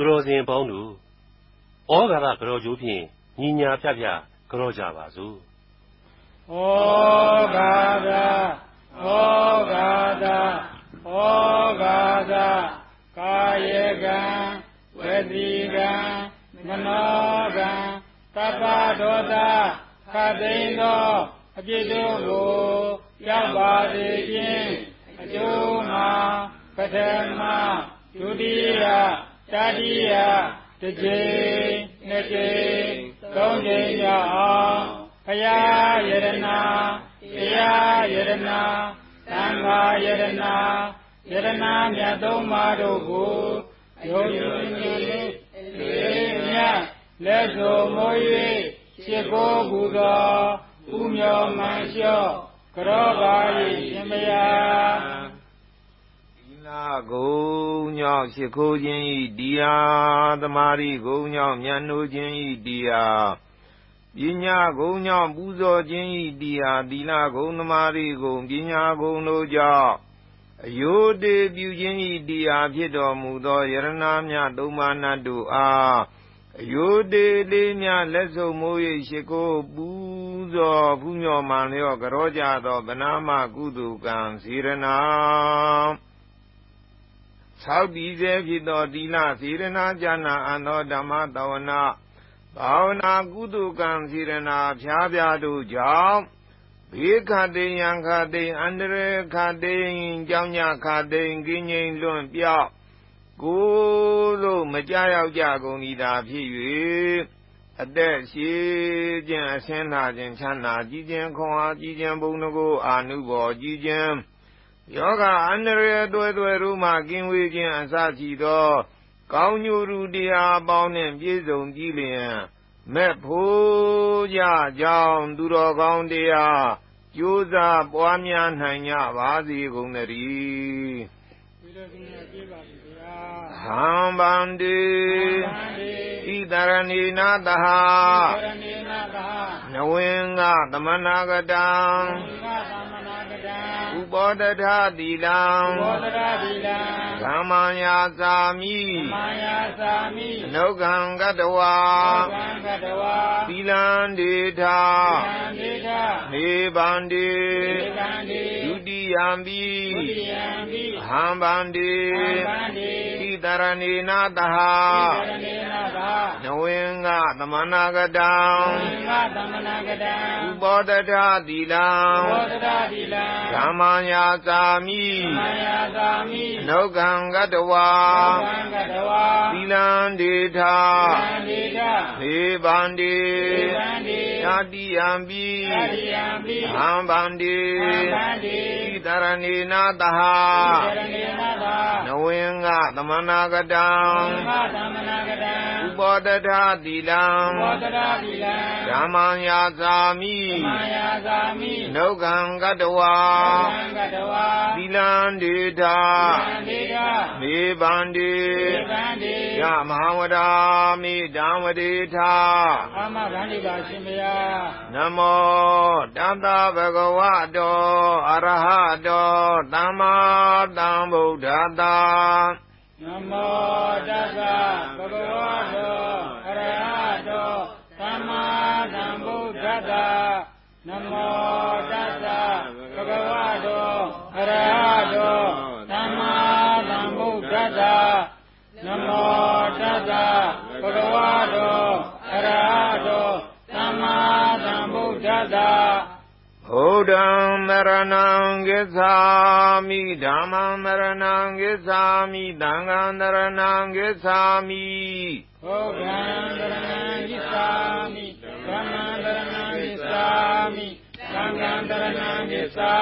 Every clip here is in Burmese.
သူတော်စင်ပေါင်းတို့ဩဃာရကတော်ကျိုးဖြင့်ညီညာဖြဖြကြောကြပါစို့ဩဃာဒဩဃာဒဩဃာဒကာယကံဝစီကံမနောကံတပ္ပဒေါသခသိန်းသောအပြစ်တို့ကိုရောက်ပါစေခြင်းအကျိုးမှာပထမဒုတိယ တတိယတစ်ကြိမ်နှစ်ကြိမ်သုံးကြိမ်ရအောင်ဘုရားယရနာတရားယရနာသံဃာယရနာယရနာမြတ်သုံးပါးတို့ကိုယုံကြည်ခြင်းလေးမြတ်လက်စုံမိုး၍ရှိခိုးပူဇော်ဥမြော်မှန်လျှော့ကြောပါ၏ရှင်မယားဒီနာဂုံ ညောင်းရှိခိုးခြင်းဤတရားသမာဓိဂုံညောင်းမြတ်နိုးခြင်းဤတရားပညာဂုံညောင်းပူဇော်ခြင်းဤတရားသီလဂုံသမာဓိဂုံပညာဂုံတို့ကြောင့်အယုတေပြုခြင်းဤတရားဖြစ်တော်မူသောယရနာမြတ်သုံးပါးနတ်တို့အားအယုတေလေးမြတ်လက်စုံမိုး၍ရှိခိုးပူဇော်ဖူးမြော်မှန်လျော့ကြောကြသောဗနာမကုသိုလ်ကံစေရနာ သောက်တည်စေဖြစ်သောသီလစေရနာဉာဏအန္တောဓမ္မတဝနာဘာဝနာကုသကံစေရနာဖြားပြားတို့ကြောင့်ဘေခတိယံခတိအန္တရခတိကြောင့်ညခတိကင်းငိမ်လွန့်ပြောက်ကိုယ်တို့မကြရောက်ကြကုန်ဤသာဖြစ်၍အသက်ရှိခြင်းအစင်းနာခြင်းချမ်းသာကြည်ခြင်းခွန်အားကြည်ခြင်းဘုံတကိုအာနုဘော်ကြည်ခြင်း ယောဂအန္တရာယ်တွဲတွဲတို့မှကင်းဝေးခြင်းအစရှိသော ကောင်းညိုရူတရားအပေါင်းနှင့်ပြည့်စုံကြည်လျင်မဲ့ဖို့ကြကြောင်းသူတော်ကောင်းတရားကြိုးစားပွားများနိုင်ကြပါစေကုန်သတည်းပြီးတော့ဒီနေ့ပြေးပါပြီဗျာဟံဗန္တိသံဃာဣတရဏီနာတဟရဏေနသာနဝင်္ဂသမနာကတံ သံဃာသမနာကတံဥပောတထသီလံဘောဓရာတိလံဓမ္မညာသာမိမာယာသာမိနုကံကတဝါသံဃတဝါသီလံဒေထာသံဒေထနေဗန္တိဧကံတိဒုတိယံပိဒုတိယံပိဟံဗန္တိသံဃတိဣတရဏေနတဟရဏေနသာ နဝင်္ဂသမနာကတံသံဃသမနာကတံဥပောတထသီလံဘောဓရာတိလံဓမ္မညာသာမိမာယာသာမိနုကံကတဝါသံဃတဝါသီလံဒေထာသံဒေထနေဗန္တိဧကံတိယတိယံပိသတိယံပိဟံဗန္တိသံဃတိဣတရဏေနတဟရဏေနသာနဝင်္ဂသမနာကတံသံဃသမနာကတံ ဥပောတထသီလံဘောဓရာတိလံဓမ္မညာသာမိမာယာသာမိနုကံကတဝါသံဃတဝါသီလံဒေထာသံဒေထမေဗန္တိဧကံတိယမဟာဝဒာမိဓမ္မဒေထာအာမဗန္တိပါရှင်ဗျာနမောတတဗဂဝတောအရဟတောသမ္မာသမ္ဗုဒ္ဓတ္တ နမောတတ္တဗုဒ္ဓဝါတောအရဟတောသမ္မာသမ္ဗုဒ္ဓတ္တနမောတတ္တဗုဒ္ဓဝါတောအရဟတောသမ္မာသမ္ဗုဒ္ဓ တ္တနမောတတ္တဗုဒ္ဓဝါတောအရဟတောသမ္မာသမ္ဗုဒ္ဓတ္တဘုဒ္ဓံမရဏံကိသာမိဓမ္မံမရဏံကိသာမိသံဃံမရဏံကိသာမိဘုဒ္ဓံတရဏံဂိသာမိဓမ္မံတရဏံဂိသာမိသံဃံတရဏံဂိသာ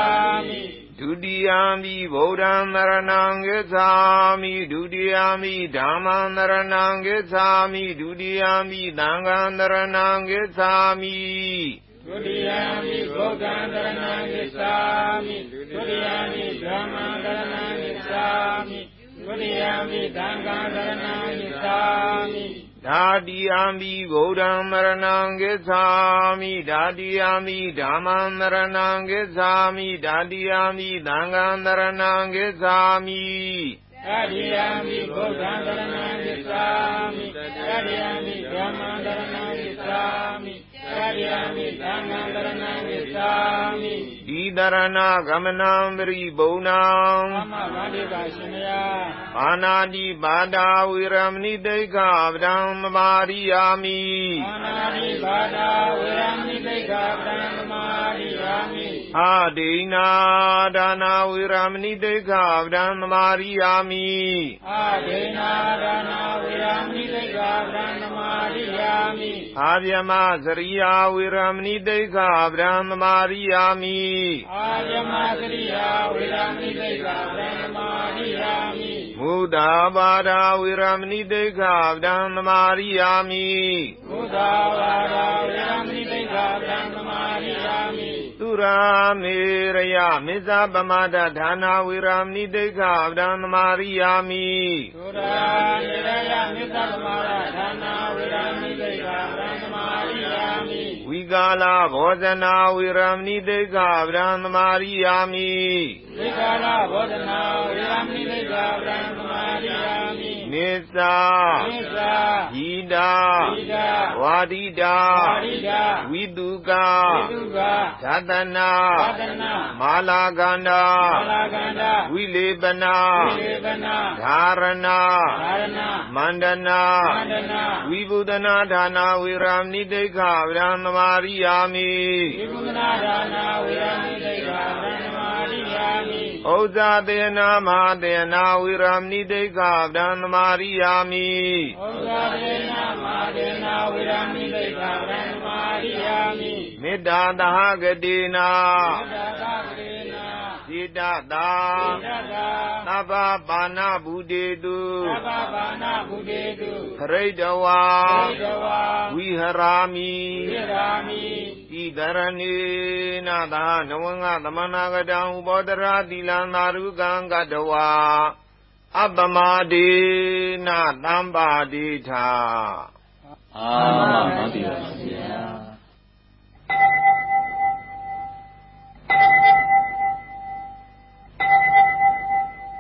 မိ ဒုတိယံမိဗုဒ္ဓံမရဏံကိသာမိဒုတိယံမိဓမ္မံမရဏံကိသာမိဒုတိယံမိသံဃံမရဏံကိသာမိဒုတိယံမိဘုဒ္ဓံတရဏံဂိသာမိဒုတိယံမိဓမ္မံတရဏံဂိသာမိဒုတိယံမိသံဃံတရဏံဂိသာမိ ဓာတိယံမိဗုဒ္ဓံမရဏံကိသာမိဓာတိယံမိဓမ္မံမရဏံကိသာမိဓာတိယံမိသံဃံမရဏံကိသာမိအရိယံမိဘုဒ္ဓံတရဏံဂိသာမံတရဏံဂစ္ဆာမိတရိယာမိသံဃံတရဏံ ဂစ္ဆာမိဤတရဏဂမနံပရိဘုံနံသမဗန္တိကရှင်မယပါဏာတိပါဒာဝေရမဏိတိခဗဒံမမာရိယာမိအာနာတိဘာဒာဝေရမိတိတ်္ခပံသမာ ရိယာမိအာဒိနာဒါနာဝေရမဏိတိခဗဒံမမာရိယာမိအာဒေနာဒါနာဝေရမိတိတ်္ခပံသမာရိယာမိအာဗျမစရိယာဝေရမဏိတိခဗဒံမမာရိယာမိအာယမသရိယာဝေရမိတိတ်္ခပံသမာရိယာမိမုဒ္ဒါပါဒာဝေရမဏိတိခဗဒံမမာရိယာမိဘုဒ္ဓဝါဒ ရာမေရယမေဇပမဒဒါနာဝေရမဏိတိခဗဒံမမာရိယာမိသုရာနေရယမေတ္တသမာရဒါနာဝေရမိတိတ်္ခပံသမာရိယာမိဝိကာလဘောဇနာဝေရမဏိတိခဗဒံမမာရိယာမိဝိကာလဘောဓနာဝေရမိတိတ်္ခပံသမာရိယာမိ နိစ္စနိစ္စဟိတာဣဒာဝါဒိတာပါရိဒာဝိတုကဝိတုကဓာတနာသာသနာမာလာကန္တာမာလာကန္တာဝိလေပနာဝိလေပနာဓာရဏသာရဏမန္တနာမန္တနာဝိဘုဒနာဒါနာဝေရမဏိတိခဗရံသမာရိယာမိဝိကုဏဒါနာဝေရမိတိတ်္ခပံသမာရိယာမိ ဩဇာတေနာမဟာတေနာဝေရမဏိတိခဗရံသမာရိယာမိဩဇာတေနမာတေနာဝေရမိတိတ်္ခပံသမာရိယာမိမေတ္တာသဟဂတိနာသတ္တကကေနာစိ တတာသတ္တသဗ္ဗပါဏဗုတေတုသဗ္ဗဘာနာဘုဒေတုခရိတဝါဣဒဝါဝိဟရာမိဝိရာမိဤတရဏေနသာနဝငသမနာကတံဥပောတရာတိလံသာရုကံကတဝါအပ္ပမဒေနသံပါတိထာအာမမတ္တိပါဗျာ